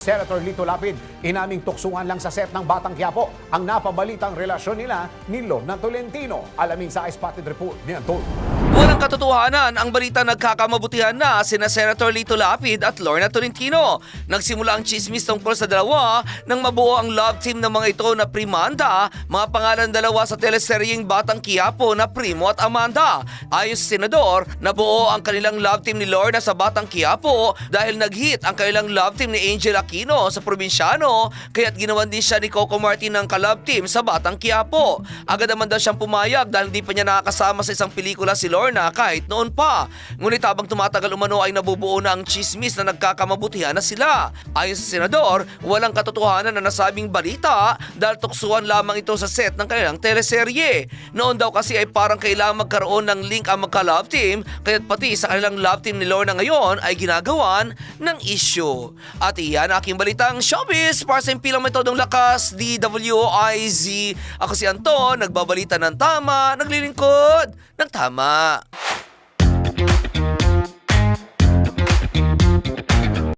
Senator Lito Lapid, inaming tuksungan lang sa set ng Batang Quiapo ang napabalitang relasyon nila ni Lorna Tolentino. Alamin sa iSpotted Report ni Anton. Walang katotohanan ang balita nagkakamabutihan na sina Senator Lito Lapid at Lorna Tolentino. Nagsimula ang chismis tungkol sa dalawa nang mabuo ang love team ng mga ito na Primanda, mga pangalan dalawa sa teleseryeng Batang Quiapo na Primo at Amanda. Ayon sa senador, nabuo ang kanilang love team ni Lorna sa Batang Quiapo dahil nag-hit ang kanilang love team ni Angel Aquino sa Probinsyano kaya't ginawan din siya ni Coco Martin ng kalab team sa Batang Quiapo. Agad naman daw siyang pumayag dahil hindi pa niya nakakasama sa isang pelikula si Lorna kahit noon pa. Ngunit habang tumatagal umano ay nabubuo na ang chismis na nagkakamabutihan na sila. Ayon sa senador, walang katotohanan na nasabing balita dahil tuksuan lamang ito sa set ng kanilang teleserye. Noon daw kasi ay parang kailangan magkaroon ng link ang magka-love team kaya't pati sa kanilang love team ni Lorna ngayon ay ginagawan ng issue. At iyan aking balitang showbiz para sa impilang metodong lakas DWIZ. Ako si Anton, nagbabalita ng tama, naglilingkod ng tama.